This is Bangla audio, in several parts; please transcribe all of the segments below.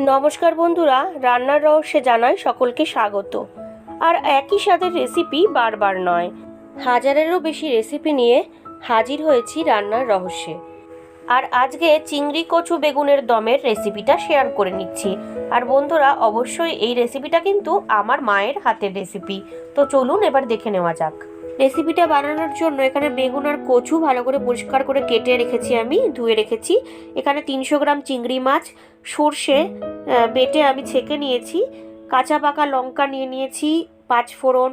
নমস্কার বন্ধুরা, রান্নার রহস্যে জানাই সকলকে স্বাগত। আর একই স্বাদের রেসিপি বারবার নয়, হাজারেরও বেশি রেসিপি নিয়ে হাজির হয়েছি রান্নার রহস্যে। আর আজকে চিংড়ি কচু বেগুনের দমের রেসিপিটা শেয়ার করে নিচ্ছি। আর বন্ধুরা, অবশ্যই এই রেসিপিটা কিন্তু আমার মায়ের হাতের রেসিপি তো চলুন এবার দেখে নেওয়া যাক। রেসিপিটা বানানোর জন্য এখানে বেগুন আর কচু ভালো করে পরিষ্কার করে কেটে রেখেছি আমি, ধুয়ে রেখেছি। এখানে তিনশো গ্রাম চিংড়ি মাছ, সর্ষে বেটে আমি ছেঁকে নিয়েছি। কাঁচা পাকা লঙ্কা নিয়ে নিয়েছি, পাঁচ ফোড়ন।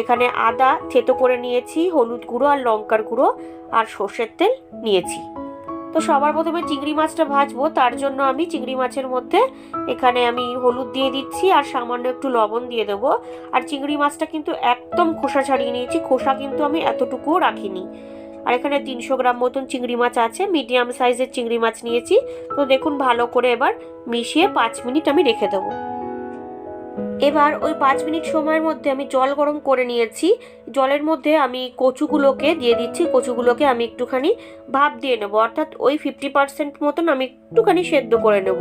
এখানে আদা থেতো করে নিয়েছি, হলুদ গুঁড়ো আর লঙ্কার গুঁড়ো আর সর্ষের তেল নিয়েছি। তো সবার প্রথমে চিংড়ি মাছটা ভাজবো, তার জন্য আমি চিংড়ি মাছের মধ্যে এখানে আমি হলুদ দিয়ে দিচ্ছি আর সামান্য একটু লবণ দিয়ে দেবো। আর চিংড়ি মাছটা কিন্তু একদম খোসা ছাড়িয়ে নিয়েছি, খোসা কিন্তু আমি এতটুকুও রাখিনি। আর এখানে তিনশো গ্রাম মতন চিংড়ি মাছ আছে, মিডিয়াম সাইজের চিংড়ি মাছ নিয়েছি। তো দেখুন ভালো করে এবার মিশিয়ে পাঁচ মিনিট আমি রেখে দেবো। এবার ওই পাঁচ মিনিট সময়ের মধ্যে আমি জল গরম করে নিয়েছি। জলের মধ্যে আমি কচুগুলোকে দিয়ে দিচ্ছি। কচুগুলোকে আমি একটুখানি ভাপ দিয়ে নেব। অর্থাৎ ওই ফিফটি পার্সেন্ট মতন আমি একটুখানি সেদ্ধ করে নেব।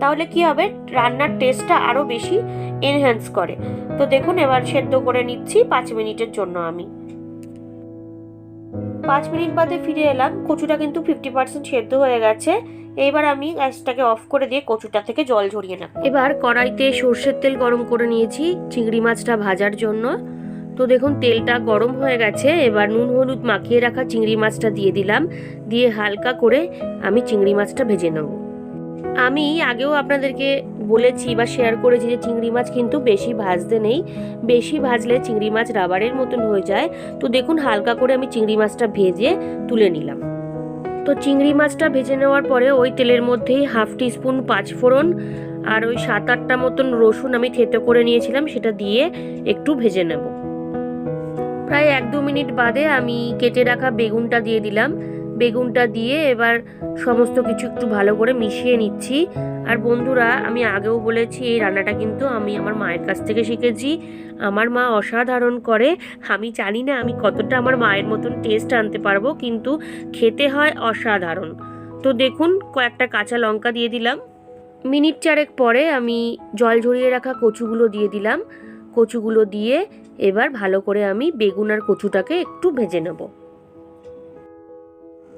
তাহলে কি হবে? রান্নার টেস্টটা আরও বেশি এনহ্যান্স করে। তো দেখুন, এবার সেদ্ধ করে নিচ্ছি পাঁচ মিনিটের জন্য আমি। পাঁচ মিনিট বাদে ফিরে এলাম। কচুটা কিন্তু ফিফটি পার্সেন্ট সেদ্ধ হয়ে গেছে। এবার আমি গ্যাসটাকে অফ করে দিয়ে কচুটা থেকে জল ঝরিয়ে নেব। এবার কড়াইতে সর্ষের তেল গরম করে নিয়েছি, চিংড়ি মাছটা ভাজার জন্য। তো দেখুন, তেলটা গরম হয়ে গেছে, এবার নুন হলুদ মাখিয়ে রাখা চিংড়ি মাছটা দিয়ে দিলাম। দিয়ে হালকা করে আমি চিংড়ি মাছটা ভেজে নেব। আমি আগেও আপনাদেরকে বলেছি বা শেয়ার করেছি যে চিংড়ি মাছ কিন্তু বেশি ভাজতে নেই। বেশি ভাজলে চিংড়ি মাছ রাবারের মতন হয়ে যায়। তো দেখুন, হালকা করে আমি চিংড়ি মাছটা ভেজে তুলে নিলাম। তো চিংড়ি মাছটা ভেজে নেওয়ার পরে ওই তেলের মধ্যেই হাফ টিস্পুন পাঁচফোড়ন আর ওই সাত আটটা মতন রসুন আমি থেতো করে নিয়েছিলাম, সেটা দিয়ে একটু ভেজে নেব। প্রায় এক দু মিনিট বাদে আমি কেটে রাখা বেগুনটা দিয়ে দিলাম। বেগুনটা দিয়ে এবার সমস্ত কিছু একটু ভালো করে মিশিয়ে নিচ্ছি। আর বন্ধুরা, আমি আগেও বলেছি, এই রান্নাটা কিন্তু আমি আমার মায়ের কাছ থেকে শিখেছি। আমার মা অসাধারণ করে। আমি জানি না আমি কতটা আমার মায়ের মতন টেস্ট আনতে পারব, কিন্তু খেতে হয় অসাধারণ। তো দেখুন, কয়েকটা কাঁচা লঙ্কা দিয়ে দিলাম। মিনিট চারেক পরে আমি জল ঝরিয়ে রাখা কচুগুলো দিয়ে দিলাম। কচুগুলো দিয়ে এবার ভালো করে আমি বেগুন আর কচুটাকে একটু ভেজে নেব।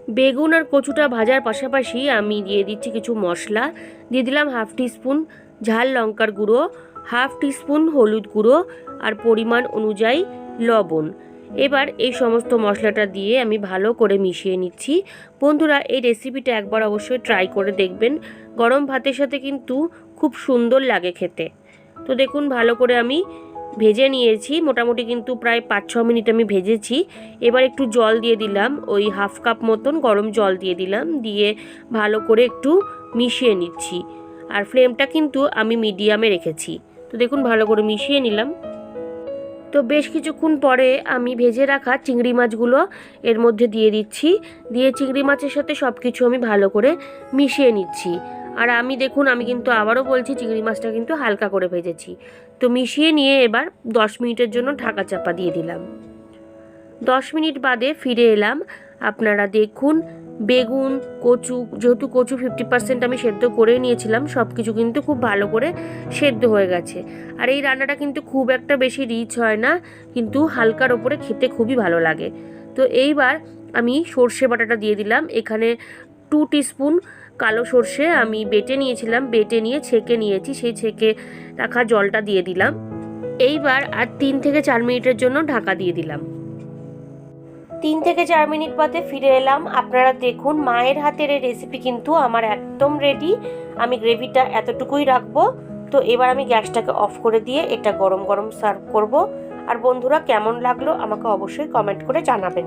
বেগুন আর কচুটা ভাজার পাশাপাশি আমি দিয়ে দিচ্ছি কিছু মশলা। দিয়ে দিলাম হাফ টিস্পুন ঝাল লঙ্কার গুঁড়ো, হাফ টিস্পুন হলুদ গুঁড়ো আর পরিমাণ অনুযায়ী লবণ। এবার এই সমস্ত মশলাটা দিয়ে আমি ভালো করে মিশিয়ে নিচ্ছি। বন্ধুরা, এই রেসিপিটা একবার অবশ্যই ট্রাই করে দেখবেন। গরম ভাতের সাথে কিন্তু খুব সুন্দর লাগে খেতে। তো দেখুন, ভালো করে আমি ভেজে নিয়েছি। মোটামুটি কিন্তু প্রায় পাঁচ ছ মিনিট আমি ভেজেছি। এবার একটু জল দিয়ে দিলাম, ওই হাফ কাপ মতন গরম জল দিয়ে দিলাম, দিয়ে ভালো করে একটু মিশিয়ে নিচ্ছি। আর ফ্লেমটা কিন্তু আমি মিডিয়ামে রেখেছি। তো দেখুন, ভালো করে মিশিয়ে নিলাম। তো বেশ কিছুক্ষণ পরে আমি ভেজে রাখা চিংড়ি মাছগুলো এর মধ্যে দিয়ে দিচ্ছি। দিয়ে চিংড়ি মাছের সাথে সব কিছু আমি ভালো করে মিশিয়ে নিচ্ছি। আর আমি দেখুন, আমি কিন্তু আবারও বলছি, চিংড়ি মাছটা কিন্তু হালকা করে ভেজেছি। তো মিশিয়ে নিয়ে এবার দশ মিনিটের জন্য ঢাকা চাপা দিয়ে দিলাম। দশ মিনিট বাদে ফিরে এলাম। আপনারা দেখুন, বেগুন, কচু, যেহেতু কচু ফিফটি পার্সেন্ট আমি সেদ্ধ করে নিয়েছিলাম সব কিছু কিন্তু খুব ভালো করে সেদ্ধ হয়ে গেছে। আর এই রান্নাটা কিন্তু খুব একটা বেশি রিচ হয় না, কিন্তু হালকার ওপরে খেতে খুবই ভালো লাগে। তো এইবার আমি সর্ষে বাটাটা দিয়ে দিলাম। এখানে টু টিস্পুন কালো সর্ষে আমি বেটে নিয়েছিলাম, বেটে নিয়ে ছেঁকে নিয়েছি, সেই ছেঁকে রাখা জলটা দিয়ে দিলাম। এইবার আর তিন থেকে চার মিনিটের জন্য ঢাকা দিয়ে দিলাম। তিন থেকে চার মিনিট বাদে ফিরে এলাম। আপনারা দেখুন, মায়ের হাতের এই রেসিপি কিন্তু আমার একদম রেডি আমি গ্রেভিটা এতটুকুই রাখব। তো এবার আমি গ্যাসটাকে অফ করে দিয়ে এটা গরম গরম সার্ভ করব। আর বন্ধুরা, কেমন লাগল আমাকে অবশ্যই কমেন্ট করে জানাবেন।